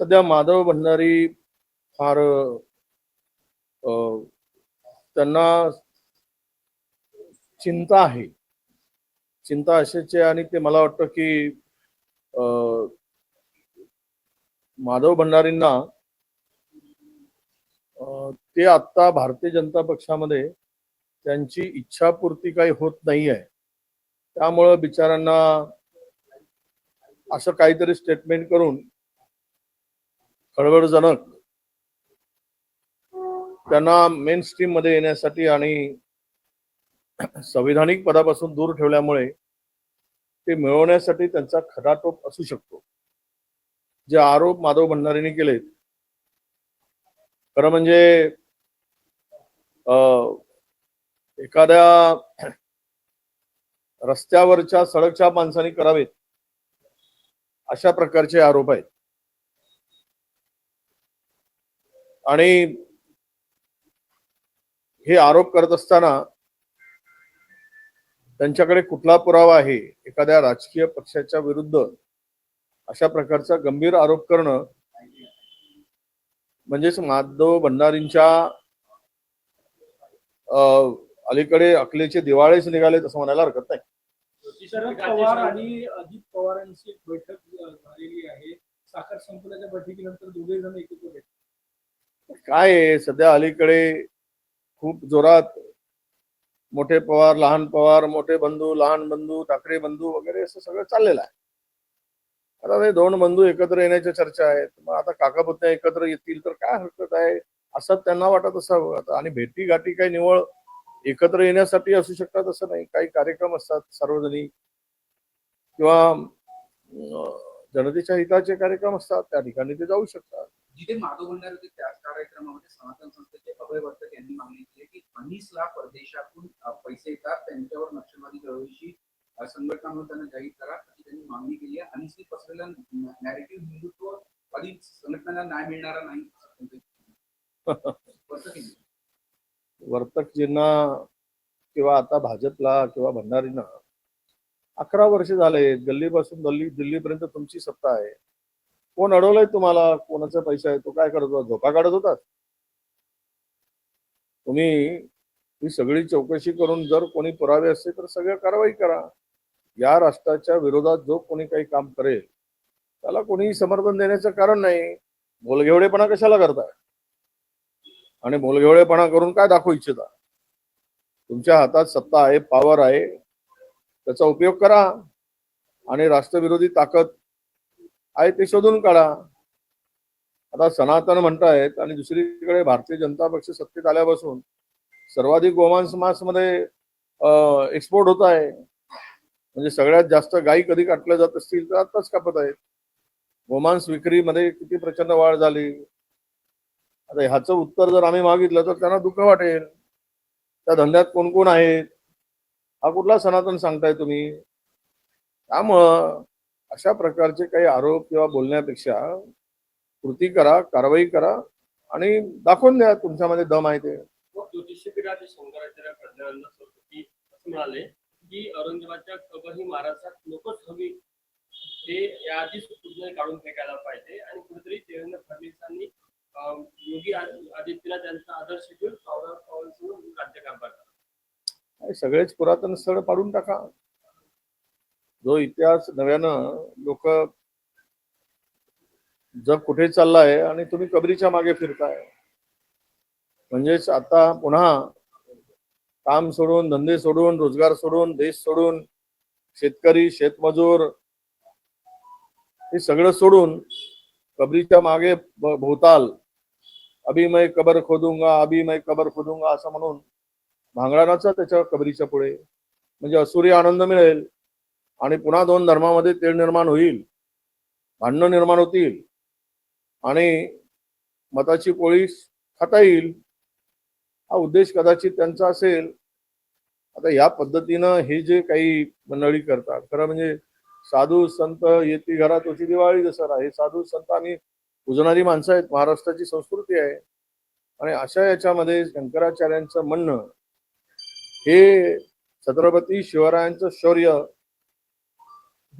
सध्या माधव भंडारी फार त्यांना चिंता आहे. चिंता अशाची आहे आणि ते मला वाटतं की अ, माधव भंडारींना ते आता भारतीय जनता पक्षामध्ये त्यांची इच्छापूर्ती काही होत नाही आहे त्यामुळं बिचारांना असं काहीतरी स्टेटमेंट करून खळबळजनक त्यांना मेन स्ट्रीममध्ये येण्यासाठी आणि संविधानिक पदापासून दूर ठेवल्यामुळे ते मिळवण्यासाठी त्यांचा खटाटोप असू शकतो. जे आरोप माधव भंडारीने केलेत. खरं म्हणजे अं, एखाद्या रस्त्यावरच्या सडकच्या माणसाने करावेत. अशा प्रकारचे आरोप आहेत. आणि हे आरोप करत असताना त्यांच्याकडे कुठला पुरावा आहे? एखाद्या राजकीय पक्षाच्या विरुद्ध अशा प्रकारचा गंभीर आरोप करणं म्हणजेच माधव भंडारींच्या अलीकडे अकलेचे दिवाळेच निघालेत असं म्हणायला हरकत नाही. शरद पवार आणि अजित पवारांची बैठक झालेली आहे. साखर संकुलाच्या बैठकीनंतर दोघे जण एकत्र भेटले काय आहे? सध्या अलीकडे खूप जोरात मोठे पवार लहान पवार मोठे बंधू लहान बंधू ठाकरे बंधू वगैरे असं सगळं चाललेलं आहे. आता हे दोन बंधू एकत्र येण्याच्या चर्चा आहेत. मग आता काकापुत्या एकत्र येतील तर काय हरकत आहे? असं त्यांना वाटत असावं. आता आणि भेटी गाठी काही निवळ एकत्र येण्यासाठी असू शकतात असं नाही. काही कार्यक्रम असतात सार्वजनिक किंवा जनतेच्या हिताचे कार्यक्रम असतात. त्या ठिकाणी ते जाऊ शकतात. जिथे माधव भंडारी होते त्याच कार्यक्रमामध्ये सनातन संस्थेचे अभय वर्तक यांनी मागणी केली की अनिसला परदेशातून पैसे येतात. त्यांच्यावर नक्षलवादी चळवळीची संघटना म्हणून त्यांना जाहीर करा अशी त्यांनी मागणी केली आहे. अनिसने पसरलेला नॅरेटिव्ह हिंदुत्व अधिक संघटनांना न्याय मिळणारा नाही वर्तक वर्तकजींना किंवा आता भाजपला किंवा भंडारींना अकरा वर्ष झाले गल्लीपासून गल्ली दिल्लीपर्यंत तुमची सत्ता आहे. कोण अडवलंय तुम्हाला? कोणाचा पैसा आहे तो काय करत होता? झोपा काढत होतात तुम्ही ही सगळी चौकशी करून जर कोणी पुरावे असते तर सगळं कारवाई करा. या राष्ट्राच्या विरोधात जो कोणी काही काम करेल त्याला कोणीही समर्थन देण्याचं कारण नाही. बोलघेवडेपणा कशाला करताय? आणि बोलघेवडेपणा करून काय दाखवू इच्छिता? तुमच्या हातात सत्ता आहे पॉवर आहे त्याचा उपयोग करा. आणि राष्ट्रविरोधी ताकद आहे ते शोधून काढा. आता सनातन म्हणतायत आणि दुसरीकडे भारतीय जनता पक्ष सत्तेत आल्यापासून सर्वाधिक गोमांस मासमध्ये एक्सपोर्ट होत आहे. म्हणजे सगळ्यात जास्त गायी कधी काटल्या जात असतील तर आताच कापत आहेत. गोमांस विक्रीमध्ये किती प्रचंड वाढ झाली. आता ह्याचं उत्तर जर आम्ही मागितलं तर त्यांना दुःख वाटेल. त्या धंद्यात कोण कोण आहेत? हा कुठला सनातन सांगताय तुम्ही? त्यामुळं अशा प्रकारचे काही आरोप किंवा बोलण्यापेक्षा कृती करा कारवाई करा आणि दाखवून द्या तुमच्यामध्ये दम आहे ते. ज्योतिषपीठाचे शंकराचार्य प्रज्ञानंद सरस्वती असं म्हणाले की औरंगजेबाच्या कबही महाराष्ट्रात नकोच हवी ते याआधीच पूर्ण काढून फेकायला पाहिजे आणि कुठेतरी देवेंद्र फडणवीसांनी अं, योगी आदि- आदित्यनाथ यांचा आदर्श घेऊन पवार पवारांसोबत राज्यकारभार करा सगळेच पुरातन स्थळ पाडून टाका. जो इतिहास नव्यानं लोक जग कुठे चाललाय आणि तुम्ही कबरीच्या मागे फिरताय. म्हणजेच आता पुन्हा काम सोडून धंदे सोडून रोजगार सोडून देश सोडून शेतकरी शेतमजूर हे सगळं सोडून कबरीच्या मागे भोवताल. अभी मैं कबर खोदूंगा अभी मैं कबर खोदूंगा असं म्हणून भांगडानाचा त्याच्या कबरीच्या पुढे. म्हणजे असुरी आनंद मिळेल. आणि पुन्हा दोन धर्मामध्ये तेढ निर्माण होईल भांडणं निर्माण होतील आणि मताची पोळी खाता येईल. हा उद्देश कदाचित त्यांचा असेल. आता या पद्धतीनं हे जे काही मंडळी करतात खरं म्हणजे साधू संत येती घरात होती दिवाळी दसरा हे साधू संत आम्ही पुजणारी माणसं आहेत महाराष्ट्राची संस्कृती आहे. आणि अशा याच्यामध्ये शंकराचार्यांचं म्हणणं हे छत्रपती शिवरायांचं शौर्य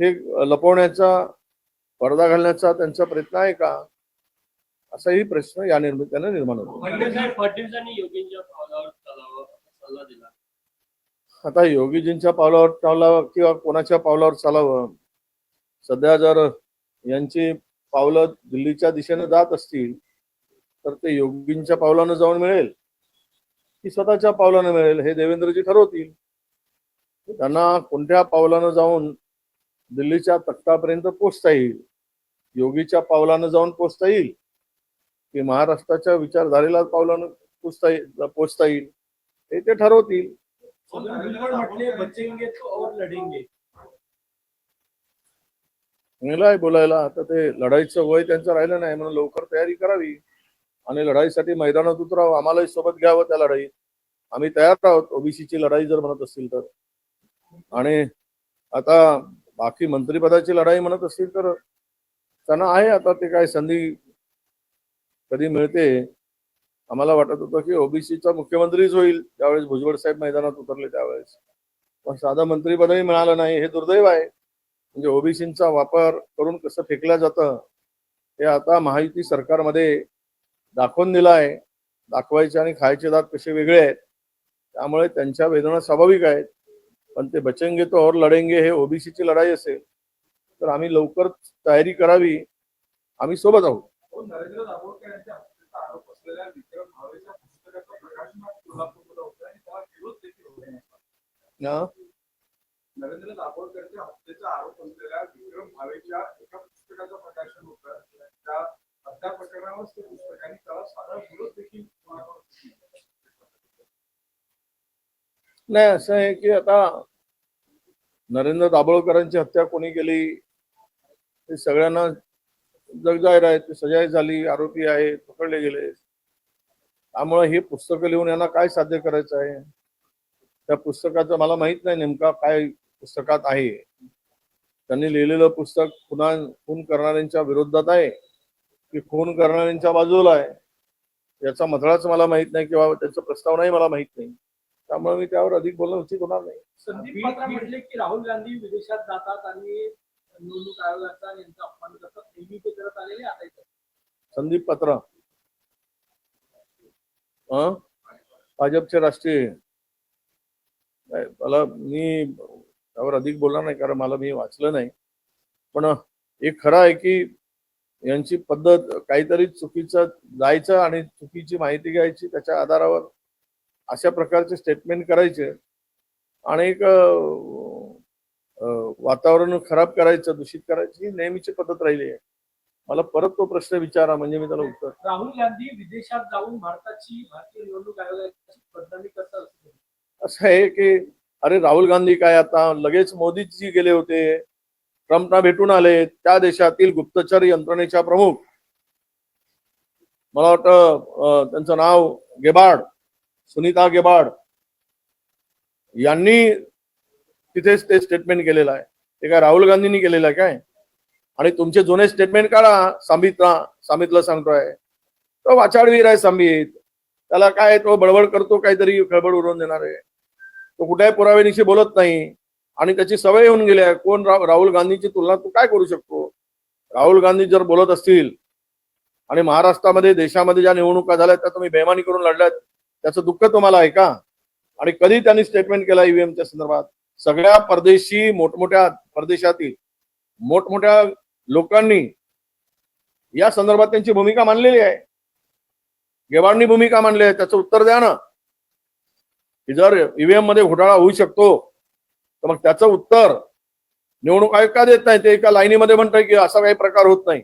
हे लपवण्याचा पडदा घालण्याचा त्यांचा प्रयत्न आहे का? असाही प्रश्न या निर्मित्ताने निर्माण होतो. आता योगीजींच्या पावलावर चालावं किंवा कोणाच्या पावलावर चालावं? सध्या जर यांची पावलं दिल्लीच्या दिशेने जात असतील तर ते योगींच्या पावलानं जाऊन मिळेल. की स्वतःच्या पावलानं मिळेल हे देवेंद्रजी ठरवतील. त्यांना कोणत्या पावलानं जाऊन दिल्लीच्या तख्तापर्यंत पोचता येईल. योगीच्या पावलानं जाऊन पोचता येईल. की महाराष्ट्राच्या विचारधारेला पावलानं पोचता येईल पोचता येईल. हे ते ठरवतील. आहे बोलायला. आता ते लढाईचं वय त्यांचं राहिलं नाही म्हणून लवकर तयारी करावी. आणि लढाईसाठी मैदानात उतरावं आम्हालाही सोबत घ्यावं त्या लढाईत. आम्ही तयार आहोत. ओबीसीची लढाई जर म्हणत असतील तर. आणि आता बाकी मंत्रिपदाची लढाई म्हणत असतील तर त्यांना आहे आता ते काय संधी कधी मिळते? आम्हाला वाटत होतं की ओबीसीचा मुख्यमंत्रीच होईल. त्यावेळेस भुजबळ साहेब मैदानात उतरले त्यावेळेस. पण साधं मंत्रिपदही मिळालं नाही. हे दुर्दैव आहे. म्हणजे ओबीसीचा वापर करून कसं फेकलं जातं हे आता महायुती सरकारमध्ये दाखवून दिलं आहे. दाखवायचे आणि खायचे दात कसे वेगळे आहेत त्यामुळे त्यांच्या वेदना स्वाभाविक आहेत. पण ते बचेंगे तो और लढेंगे हे ओबीसीची लढाई असेल तर आम्ही लवकर तयारी करावी. आम्ही सोबत आहोत. हो, नरेंद्र दाभोळकरच्या हत्येचा आरोप असलेल्या विक्रम भावेच्या एका पुस्तकाचं प्रकाशन होतं त्या हत्या प्रकरणावर ते पुस्तक आणि त्याला साधा विरोध देखील कोणाकडून होत नाही. नाही असं आहे की आता नरेंद्र दाभोळकरांची हत्या कोणी केली हे सगळ्यांना जगजाहीर आहे ते सजाई झाली आरोपी आहे पकडले गेले. त्यामुळे हे पुस्तकं लिहून यांना काय साध्य करायचं आहे? त्या पुस्तकाचं मला माहीत नाही नेमका काय पुस्तकात आहे. त्यांनी लिहिलेलं पुस्तक खुना खून करणाऱ्यांच्या विरोधात आहे की खून करणाऱ्यांच्या बाजूला आहे? याचा मथळाच मला माहीत नाही किंवा त्याचा प्रस्तावनाही मला माहीत नाही. त्यामुळे मी त्यावर अधिक बोलणं उचित होणार नाही. संदीप पात्रा म्हटले की राहुल गांधी विदेशात जातात आणि निवडणूक आयोगाचा यांचा अपमान करतात. नेहमी ते करत आलेले आता. संदीप पत्र? भाजपचे राष्ट्रीय. नाही, मला मी त्यावर अधिक बोलणार नाही कारण मला मी वाचलं नाही. पण एक खरं आहे की यांची पद्धत काहीतरी चुकीचं जायचं आणि चुकीची माहिती घ्यायची त्याच्या आधारावर अशा प्रकारचे स्टेटमेंट करायचे. आणि एक वातावरण खराब करायचं दूषित करायची ही नेहमीची पद्धत राहिली आहे. मला परत तो प्रश्न विचारा म्हणजे मी त्याला उत्तर राहुल गांधी विदेशात जाऊन भारताची भारतीय निवडणूक आयोगाची बदनामी असं आहे की अरे राहुल गांधी काय आता? लगेच मोदीजी गेले होते. ट्रम्पना भेटून आले. त्या देशातील गुप्तचर यंत्रणेच्या प्रमुख. मला वाटतं त्यांचं नाव गेबाड. सुनीता गेबाड यांनी तिथेच ते स्टेटमेंट केलेलं आहे. ते काय राहुल गांधींनी केलेलं आहे काय? आणि तुमचे जुने स्टेटमेंट काढा सांबितला सामितला सांगतोय. तो वाचाडवीर आहे सांबित. त्याला काय तो बडबड करतो काहीतरी खळबळ उडवून देणार आहे. तो कुठल्याही पुराव्यानिशी बोलत नाही. आणि त्याची सवय होऊन गेली आहे. कोण रा- राहुल गांधीची तुलना तू काय करू शकतो? राहुल गांधी जर बोलत असतील आणि महाराष्ट्रामध्ये देशामध्ये ज्या निवडणुका झाल्या त्या तुम्ही बेमानी करून लढल्यात. त्याचं दुःख तुम्हाला आहे का? आणि कधी त्यांनी स्टेटमेंट केला ईव्हीएमच्या संदर्भात? सगळ्या परदेशी मोठमोठ्या परदेशातील मोठमोठ्या लोकांनी या संदर्भात त्यांची भूमिका मांडलेली आहे. गेवाडनी भूमिका मांडली आहे त्याचं उत्तर द्या ना. की जर ईव्हीएममध्ये घोटाळा होऊ शकतो तर मग त्याचं उत्तर निवडणूक आयोग का देत नाही? ते एका लाईनीमध्ये म्हणतंय की असा काही प्रकार होत नाही.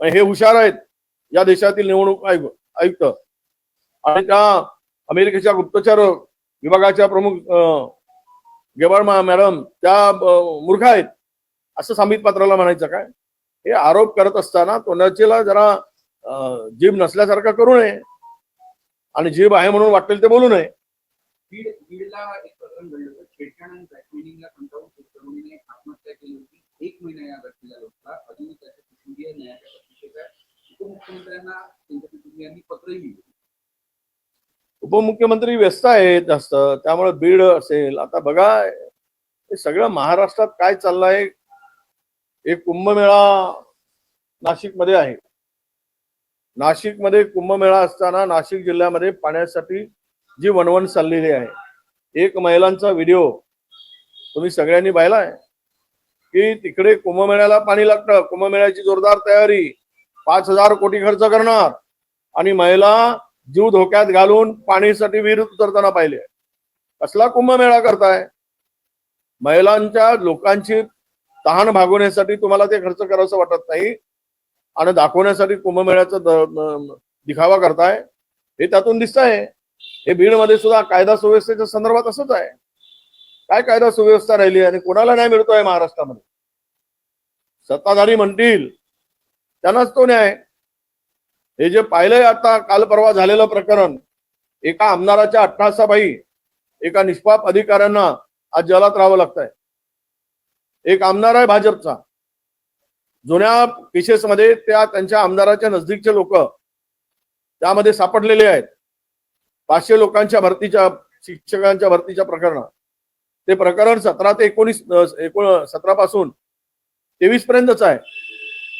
पण हे हुशार आहेत या देशातील निवडणूक आयोग आयुक्त. आणि त्या अमेरिकेच्या गुप्तचर विभागाच्या प्रमुख अं, मॅडम त्या मूर्ख आहेत. असं सामित पात्राला म्हणायचं काय? हे आरोप करत असताना तोंडाचीला जरा अं, जीभ नसल्यासारखा करू नये. आणि जीभ आहे म्हणून वाटेल ते बोलू नये. एक प्रकरण घडलं छेडछाड आणि ब्लॅकमेलिंगला कंटाळून एक तरुणीने आत्महत्या केली होती एक महिना या घटनेला लोटला अजूनही त्याच्या कुटुंबीय न्यायाच्या प्रतीक्षेत आहे उपमुख्यमंत्र्यांना त्यांच्या कुटुंबियांनी पत्रही लिहिलं उपमुख्यमंत्री व्यस्त आहेत जास्त त्यामुळे बीड असेल. आता बघा हे सगळं महाराष्ट्रात काय चाललंय? एक कुंभमेळा नाशिकमध्ये आहे. नाशिकमध्ये कुंभमेळा असताना नाशिक जिल्ह्यामध्ये पाण्यासाठी जी वणवण चाललेली आहे. एक महिलांचा व्हिडिओ तुम्ही सगळ्यांनी पाहिलाय? की तिकडे कुंभमेळ्याला पाणी लागतं. कुंभमेळ्याची जोरदार तयारी. पाच हजार कोटी खर्च करणार. आणि महिला जीव धोक्यात घालून पाणीसाठी विहिरीत उतरताना पाहिले. कसला कुंभमेळा करताय? महिलांच्या लोकांची तहान भागवण्यासाठी तुम्हाला ते खर्च करावं वाटत नाही आणि दाखवण्यासाठी कुंभमेळ्याचा दिखावा करताय? हे त्यातून दिसत आहे हे बीडमध्ये सुद्धा कायदा सुव्यवस्थेच्या संदर्भात असंच आहे. काय कायदा सुव्यवस्था राहिली आणि कोणाला न्याय मिळतोय महाराष्ट्रामध्ये? सत्ताधारी म्हणतील. त्यांनाच तो न्याय. हे जे पाहिलंय आता काल परवा झालेलं प्रकरण एका आमदाराच्या अठ्ठासाबाई एका निष्पाप अधिकाऱ्यांना आज जलात राहावं लागतंय. एक आमदार आहे भाजपचा. जुन्या केसेसमध्ये त्या त्यांच्या आमदाराच्या नजदीकचे लोक त्यामध्ये सापडलेले आहेत. पाचशे लोकांच्या भरतीच्या शिक्षकांच्या भरतीच्या प्रकरणात ते प्रकरण सतरा ते एकोणीस एकोण सतरा पासून तेवीस पर्यंतच आहे.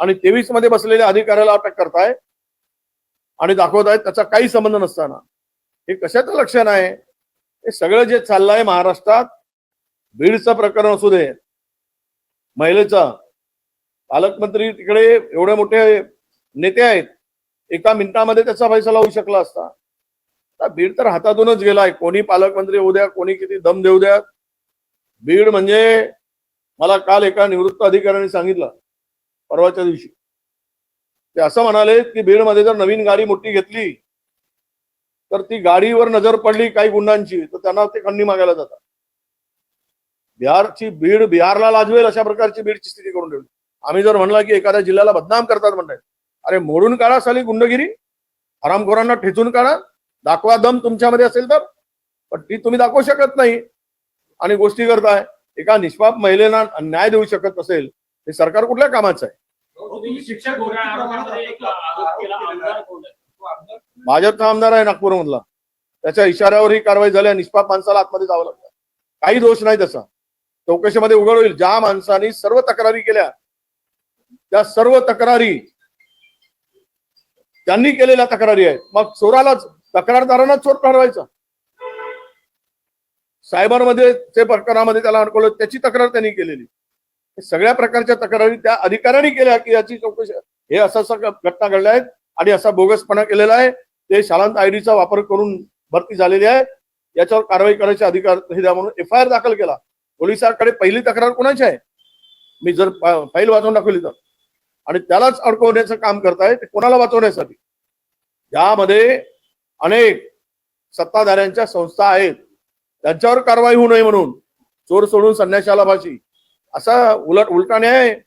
आणि तेवीसमध्ये बसलेल्या अधिकाऱ्याला अटक करताय. आणि दाखवत आहेत त्याचा काही संबंध नसताना. हे कशाचं लक्षण आहे? हे सगळं जे चाललंय महाराष्ट्रात बीडचं प्रकरण असू दे महिलेचं. पालकमंत्री तिकडे एवढे मोठे नेते आहेत एका मिनिटामध्ये त्याचा फैसला होऊ शकला असता. आता बीड तर हातातूनच गेलाय. कोणी पालकमंत्री होऊ द्या कोणी किती दम देऊ द्या. बीड म्हणजे मला काल एका निवृत्त अधिकाऱ्याने सांगितलं परवाच्या दिवशी. ते असं म्हणाले की बीडमध्ये जर नवीन गाडी मोठी घेतली तर ती गाडीवर नजर पडली काही गुंडांची तर त्यांना ते खंडी मागायला जातात. बिहारची बीड बिहारला लाजवेल अशा प्रकारची बीडची स्थिती करून ठेवली. आम्ही जर म्हणला की एखाद्या जिल्ह्याला बदनाम करतात म्हणताय अरे मोडून काढा साली गुंडगिरी हरामखोरांना ठेचून काढा दाखवा दम तुमच्यामध्ये असेल तर पण ती तुम्ही दाखवू शकत नाही. आणि गोष्टी करताय एका निष्पाप महिलेला न्याय देऊ शकत असेल हे सरकार कुठल्या कामाचं आहे? शिक्षक घोटाळा आरोपामध्ये एक आरोप केला आमदार कोण आहे? तो आमदार भाजपचा आमदार आहे नागपूरमधला. त्याच्या इशाऱ्यावर ही कारवाई झाली आणि निष्पाप माणसाला आतमध्ये जावं लागतं काही दोष नाही त्याचा. चौकशीमध्ये उघड होईल. ज्या माणसाने सर्व तक्रारी केल्या त्या सर्व तक्रारी त्यांनी केलेल्या तक्रारी आहेत. मग चोरालाच तक्रारदारांना चोर ठरवायचा. सायबरमध्ये ते प्रकरणामध्ये त्याला अडकवलं त्याची तक्रार त्यांनी केलेली. सगळ्या प्रकारच्या तक्रारी त्या अधिकाऱ्यांनी केल्या की याची चौकशी हे असं असं घटना घडल्या आहेत आणि असा बोगसपणा केलेला आहे. ते शालांत आयडीचा वापर करून भरती झालेली आहे. याच्यावर कारवाई करायचे अधिकार हे द्या म्हणून एफ आय आर दाखल केला. पोलिसांकडे पहिली तक्रार कोणाची आहे? मी जर फाईल वाचून दाखवली तर. आणि त्यालाच अडकवण्याचं काम करताय ते कोणाला वाचवण्यासाठी? यामध्ये अनेक सत्ताधाऱ्यांच्या संस्था आहेत. त्यांच्यावर कारवाई होऊ नये म्हणून. चोर सोडून संन्याशाला भाषी असा उलट उलटा न्याय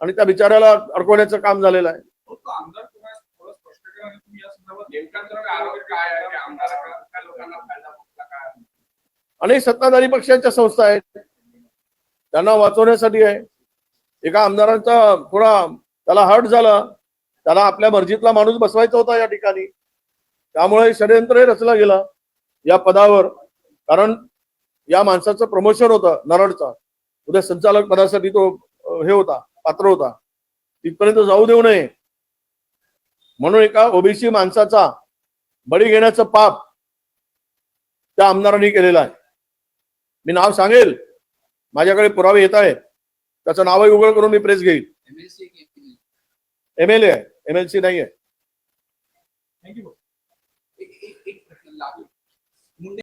आणि त्या बिचाऱ्याला अडकवण्याचं काम झालेलं आहे. अनेक सत्ताधारी पक्षांच्या संस्था आहेत. त्यांना वाचवण्यासाठी आहे. एका आमदारांचा थोडा त्याला हर्ट झाला. त्याला आपल्या मर्जीतला माणूस बसवायचा होता या ठिकाणी. त्यामुळे षडयंत्र रचला गेला या पदावर. कारण या माणसाचं प्रमोशन होतं नरडचा. उद्या संचालक पदासाठी तो हे होता पात्र होता. तिथपर्यंत जाऊ देऊ नये. म्हणून एका ओबीसी माणसाचा बळी घेण्याचं पाप त्या आमदारांनी केलेलं आहे. मी नाव सांगेल? माझ्याकडे पुरावे येत आहेत. त्याचं नावही उघड करून मी प्रेस घेईल. एमएलसी एम एल ए आहे. एम एल सी नाही आहे थँक्यू